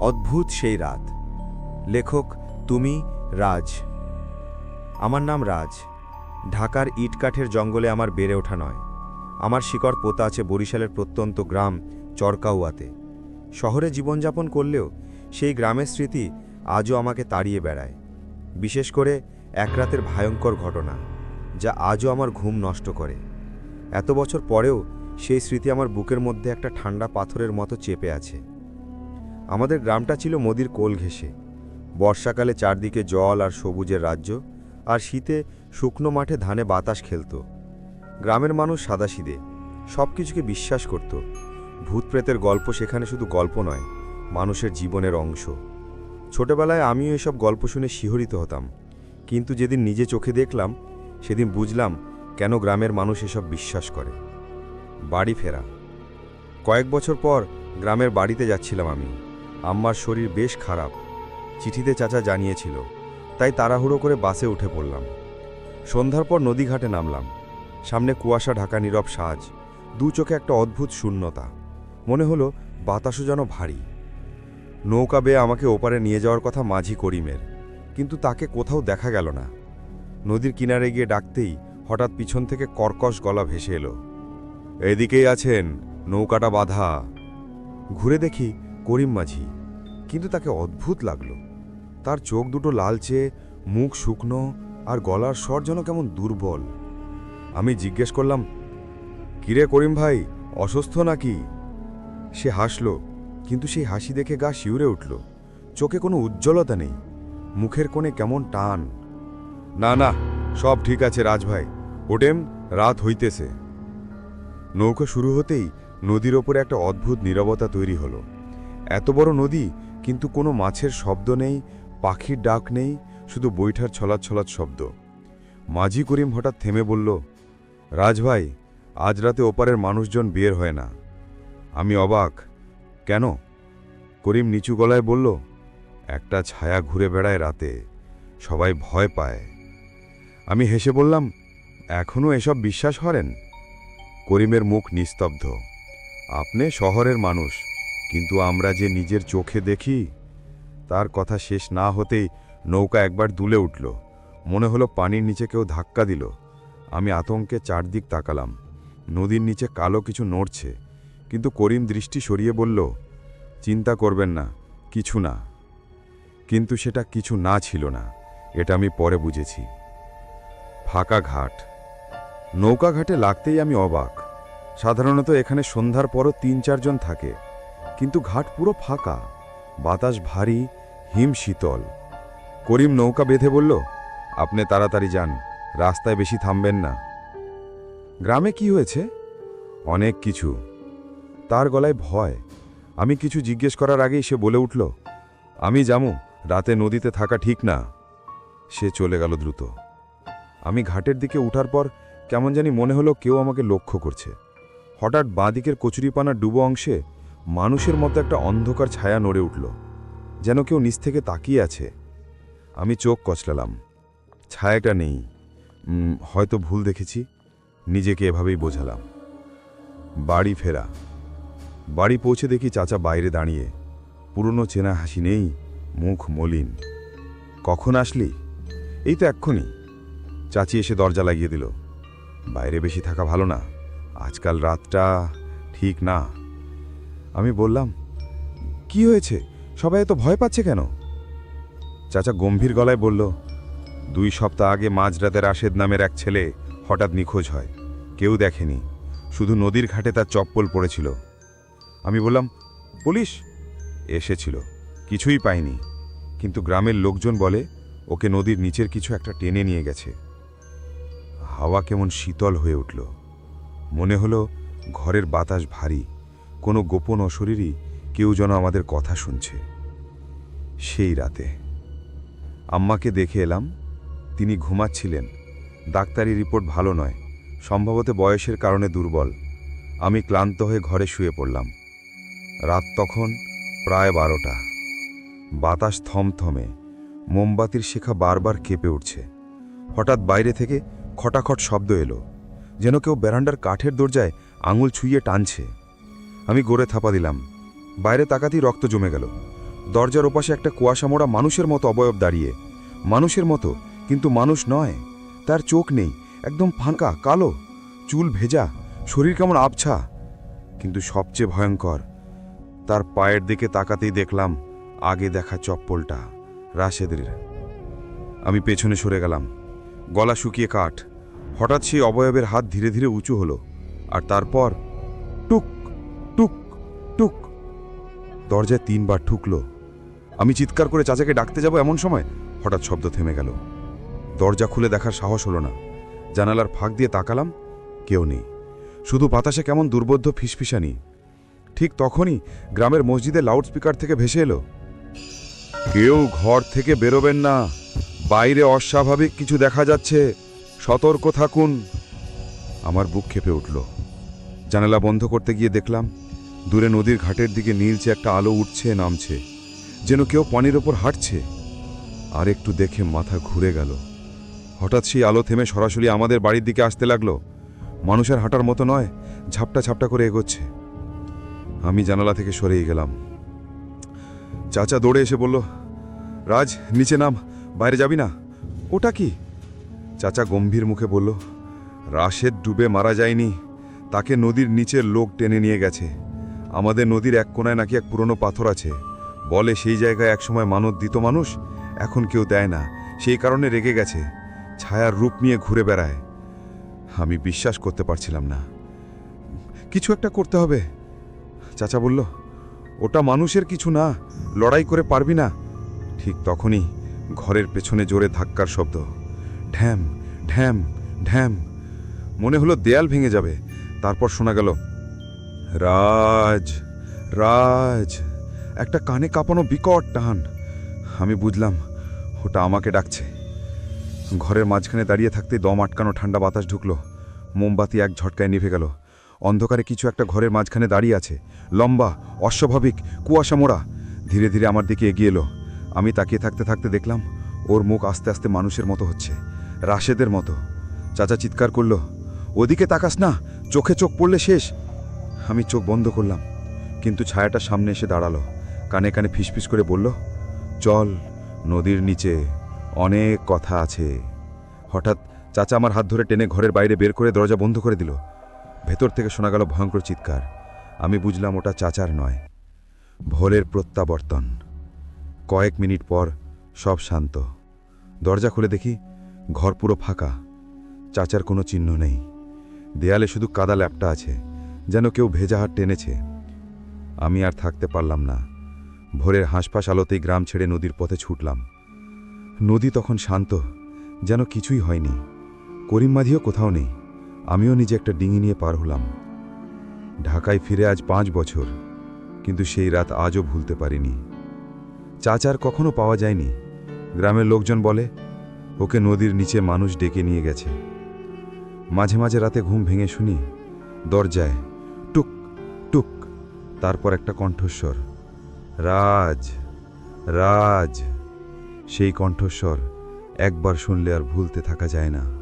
অদ্ভুত সেই রাত। লেখক, তুমি রাজ। আমার নাম রাজ। ঢাকার ইটকাঠের জঙ্গলে আমার বেড়ে ওঠা নয়। আমার শিকড় পোতা আছে বরিশালের প্রত্যন্ত গ্রাম চরকাউয়াতে। শহরে জীবনযাপন করলেও সেই গ্রামের স্মৃতি আজও আমাকে তাড়িয়ে বেড়ায়। বিশেষ করে এক রাতের ভয়ঙ্কর ঘটনা যা আজও আমার ঘুম নষ্ট করে। এত বছর পরেও সেই স্মৃতি আমার বুকের মধ্যে একটা ঠান্ডা পাথরের মতো চেপে আছে। আমাদের গ্রামটা ছিল নদীর কোল ঘেঁষে। বর্ষাকালে চারদিকে জল আর সবুজের রাজ্য, আর শীতে শুকনো মাঠে ধানে বাতাস খেলত। গ্রামের মানুষ সাদাসিদে সব কিছুকে বিশ্বাস করত। ভূতপ্রেতের গল্প সেখানে শুধু গল্প নয়, মানুষের জীবনের অংশ। ছোটবেলায় আমিও এসব গল্প শুনে শিহরিত হতাম। কিন্তু যেদিন নিজে চোখে দেখলাম, সেদিন বুঝলাম কেন গ্রামের মানুষ এসব বিশ্বাস করে। বাড়ি ফেরা। কয়েক বছর পর গ্রামের বাড়িতে যাচ্ছিলাম আমি। আম্মার শরীর বেশ খারাপ। চিঠিতে চাচা জানিয়েছিল, তাই তাড়াহুড়ো করে বাসে উঠে পড়লাম। সন্ধ্যার পর নদীঘাটে নামলাম। সামনে কুয়াশা, ঢাকা নীরব সাজ, দু চোখে একটা অদ্ভুত শূন্যতা। মনে হলো, বাতাসও যেন ভারী। নৌকা বেয়ে আমাকে ওপারে নিয়ে যাওয়ার কথা মাঝি করিমের, কিন্তু তাকে কোথাও দেখা গেল না। নদীর কিনারে গিয়ে ডাকতেই হঠাৎ পিছন থেকে কর্কশ গলা ভেসে এলো। এদিকেই আছেন, নৌকাটা বাধা। ঘুরে দেখি করিম মাঝি, কিন্তু তাকে অদ্ভুত লাগল। তার চোখ দুটো লালচে, মুখ শুকনো, আর গলার স্বর যেন কেমন দুর্বল। আমি জিজ্ঞেস করলাম, কিরে করিম ভাই, অসুস্থ নাকি? সে হাসল, কিন্তু সেই হাসি দেখে গা শিউরে উঠল। চোখে কোনো উজ্জ্বলতা নেই, মুখের কোণে কেমন টান। না না, সব ঠিক আছে রাজভাই ওটেম রাত হইতেছে। নৌকা শুরু হতেই নদীর ওপরে একটা অদ্ভুত নীরবতা তৈরি হলো। এত বড় নদী, কিন্তু কোনো মাছের শব্দ নেই, পাখির ডাক নেই, শুধু বৈঠার ছলাৎ ছলাৎ শব্দ। মাঝি করিম হঠাৎ থেমে বলল রাজভাই আজ রাতে ওপারের মানুষজন বিয়ের হয় না। আমি অবাক, কেন? করিম নিচু গলায় বলল, একটা ছায়া ঘুরে বেড়ায় রাতে, সবাই ভয় পায়। আমি হেসে বললাম এখনও এসব বিশ্বাস করেন করিমের মুখ নিস্তব্ধ, আপনি শহরের মানুষ কিন্তু আমরা যে নিজের চোখে দেখি, তার কথা শেষ না হতেই নৌকা একবার দুলে উঠল। মনে হলো পানির নিচে কেউ ধাক্কা দিল। আমি আতঙ্কে চারদিক তাকালাম। নদীর নিচে কালো কিছু নড়ছে। কিন্তু করিম দৃষ্টি সরিয়ে বলল, চিন্তা করবেন না, কিছু না। কিন্তু সেটা কিছু না ছিল না, এটা আমি পরে বুঝেছি। ফাঁকা ঘাট। নৌকা ঘাটে লাগতেই আমি অবাক। সাধারণত এখানে সন্ধ্যার পরও তিন চারজন থাকে। কিন্তু ঘাট পুরো ফাঁকা। বাতাস ভারী, হিম শীতল। করিম নৌকা বেঁধে বলল, আপনি তাড়াতাড়ি যান, রাস্তায় বেশি থামবেন না। গ্রামে কি হয়েছে? অনেক কিছু। তার গলায় ভয়। আমি কিছু জিজ্ঞেস করার আগেই সে বলে উঠল, আমি জামু রাতে নদীতে থাকা ঠিক না। সে চলে গেল দ্রুত। আমি ঘাটের দিকে উঠার পর কেমন জানি মনে হলো কেউ আমাকে লক্ষ্য করছে। হঠাৎ বাঁদিকের কচুরিপানার ডুবো অংশে মানুষের মতো একটা অন্ধকার ছায়া নড়ে উঠল, যেন কেউ নিচ থেকে তাকিয়ে আছে। আমি চোখ কচলালাম। ছায়াটা নেই। হয়তো ভুল দেখেছি। নিজেকে এভাবেই বোঝালাম। বাড়ি ফেরা। বাড়ি পৌঁছে দেখি চাচা বাইরে দাঁড়িয়ে। পুরনো চেনা হাসি নেই, মুখ মলিন। কখন আসলি? এই তো এক্ষুনি। চাচি এসে দরজা লাগিয়ে দিল। বাইরে বেশি থাকা ভালো না। আজকাল রাতটা ঠিক না। আমি বললাম, কি হয়েছে? সবাই এত ভয় পাচ্ছে কেন? চাচা গম্ভীর গলায় বলল, দুই সপ্তাহ আগে মাঝরাতে রাশেদ নামের এক ছেলে হঠাৎ নিখোঁজ হয়। কেউ দেখেনি। শুধু নদীর ঘাটে তার চপ্পল পড়েছিল। আমি বললাম, পুলিশ? এসেছিল। কিছুই পাইনি। কিন্তু গ্রামের লোকজন বলে, ওকে নদীর নিচের কিছু একটা টেনে নিয়ে গেছে। হাওয়া কেমন শীতল হয়ে উঠল। মনে হলো ঘরের বাতাস ভারী। কোনো গোপন অশরীরই কেউ যেন আমাদের কথা শুনছে। সেই রাতে আম্মাকে দেখে এলাম, তিনি ঘুমাচ্ছিলেন। ডাক্তারি রিপোর্ট ভালো নয়, সম্ভবত বয়সের কারণে দুর্বল। আমি ক্লান্ত হয়ে ঘরে শুয়ে পড়লাম। রাত তখন প্রায় বারোটা। বাতাস থমথমে, মোমবাতির শেখা বারবার কেঁপে উঠছে। হঠাৎ বাইরে থেকে খটাখট শব্দ এলো, যেন কেউ বেরান্ডার কাঠের দরজায় আঙুল ছুঁয়ে টানছে। আমি গড়ে থাপা দিলাম। বাইরে তাকাতেই রক্ত জমে গেল। দরজার ওপাশে একটা কুয়াশা মোড়া মানুষের মতো অবয়ব দাঁড়িয়ে। মানুষের মতো, কিন্তু মানুষ নয়। তার চোখ নেই, একদম ফাঁকা, কালো। চুল ভেজা, শরীর কেমন আবছা। কিন্তু সবচেয়ে ভয়ঙ্কর, তার পায়ের দিকে তাকাতেই দেখলাম আগে দেখা চপ্পলটা, রাশেদের। আমি পেছনে সরে গেলাম। গলা শুকিয়ে কাঠ। হঠাৎ সেই অবয়বের হাত ধীরে ধীরে উঁচু হলো। আর তারপর দরজায় তিনবার ঠুকলো। আমি চিৎকার করে চাচাকে ডাকতে যাব এমন সময় হঠাৎ শব্দ থেমে গেল। দরজা খুলে দেখার সাহস হলো না। জানালার ফাঁক দিয়ে তাকালাম, কেউ নেই। শুধু বাতাসে কেমন দুর্বোধ্য ফিসফিসানি। ঠিক তখনই গ্রামের মসজিদে লাউডস্পিকার থেকে ভেসে এলো। কেউ ঘর থেকে বেরোবেন না। বাইরে অস্বাভাবিক কিছু দেখা যাচ্ছে। সতর্ক থাকুন। আমার বুক ক্ষেপে উঠল। জানালা বন্ধ করতে গিয়ে দেখলাম দূরে নদীর ঘাটের দিকে নীলচে একটা আলো উঠছে, নামছে, যেন কেউ পানির ওপর হাঁটছে। আর একটু দেখে মাথা ঘুরে গেল। হঠাৎ সেই আলো থেমে সরাসরি আমাদের বাড়ির দিকে আসতে লাগল। মানুষের হাঁটার মতো নয়, ঝাপটা ঝাপটা করে এগোচ্ছে। আমি জানালা থেকে সরেই গেলাম। চাচা দৌড়ে এসে বলল, রাজ, নিচে নাম, বাইরে যাবি না? ওটা কি? চাচা গম্ভীর মুখে বলল, রাশেদ ডুবে মারা যায়নি, তাকে নদীর নিচের লোক টেনে নিয়ে গেছে। আমাদের নদীর এক কোনায় নাকি এক পুরনো পাথর আছে। বলে সেই জায়গায় একসময় মানত দিত মানুষ, এখন কেউ দেয় না। সেই কারণে রেগে গেছে। ছায়ার রূপ নিয়ে ঘুরে বেড়ায়। আমি বিশ্বাস করতে পারছিলাম না। কিছু একটা করতে হবে। চাচা বলল, ওটা মানুষের কিছু না। লড়াই করে পারবি না। ঠিক তখনই ঘরের পেছনে জোরে ধাক্কার শব্দ। ঢ্যাম ঢ্যাম ঢ্যাম। মনে হলো দেয়াল ভেঙে যাবে। তারপর শোনা গেল রাজ রাজ। একটা কানে কাঁপানো বিকট টান। আমি বুঝলাম, ওটা আমাকে ডাকছে। ঘরের মাঝখানে দাঁড়িয়ে থাকতে দম আটকানো ঠান্ডা বাতাস ঢুকলো। মোমবাতি এক ঝটকায় নিভে গেল। অন্ধকারে কিছু একটা ঘরের মাঝখানে দাঁড়িয়ে আছে। লম্বা, অস্বাভাবিক, কুয়াশা মোড়া। ধীরে ধীরে আমার দিকে এগিয়ে এলো। আমি তাকিয়ে থাকতে থাকতে দেখলাম, ওর মুখ আস্তে আস্তে মানুষের মতো হচ্ছে। রাশেদের মতো। চাচা চিৎকার করল, ওদিকে তাকাস না, চোখে চোখ পড়লে শেষ। আমি চোখ বন্ধ করলাম, কিন্তু ছায়াটা সামনে এসে দাঁড়াল। কানে কানে ফিসফিস করে বলল, চল, নদীর নিচে অনেক কথা আছে। হঠাৎ চাচা আমার হাত ধরে টেনে ঘরের বাইরে বের করে দরজা বন্ধ করে দিল। ভেতর থেকে শোনা গেল ভয়ঙ্কর চিৎকার। আমি বুঝলাম ওটা চাচার নয় ভোরের প্রত্যাবর্তন। কয়েক মিনিট পর সব শান্ত। দরজা খুলে দেখি ঘর পুরো ফাঁকা। চাচার কোনো চিহ্ন নেই। দেয়ালে শুধু কাদা ল্যাপটা আছে। যেন কেউ ভেজা হাত টেনেছে। আমি আর থাকতে পারলাম না। ভোরের হাঁসফাঁস আলোতেই গ্রাম ছেড়ে নদীর পথে ছুটলাম। নদী তখন শান্ত, যেন কিছুই হয়নি। করিম মাঝিও কোথাও নেই। আমিও নিজে একটা ডিঙি নিয়ে পার হলাম। ঢাকায় ফিরে আজ পাঁচ বছর, কিন্তু সেই রাত আজও ভুলতে পারিনি। চাচার কখনো পাওয়া যায়নি। গ্রামের লোকজন বলে, ওকে নদীর নিচে মানুষ ডেকে নিয়ে গেছে। মাঝে মাঝে রাতে ঘুম ভেঙে শুনি, দরজায় তারপর একটা কণ্ঠস্বর। রাজ রাজ। সেই কণ্ঠস্বর একবার শুনলে আর ভুলতে থাকা যায় না।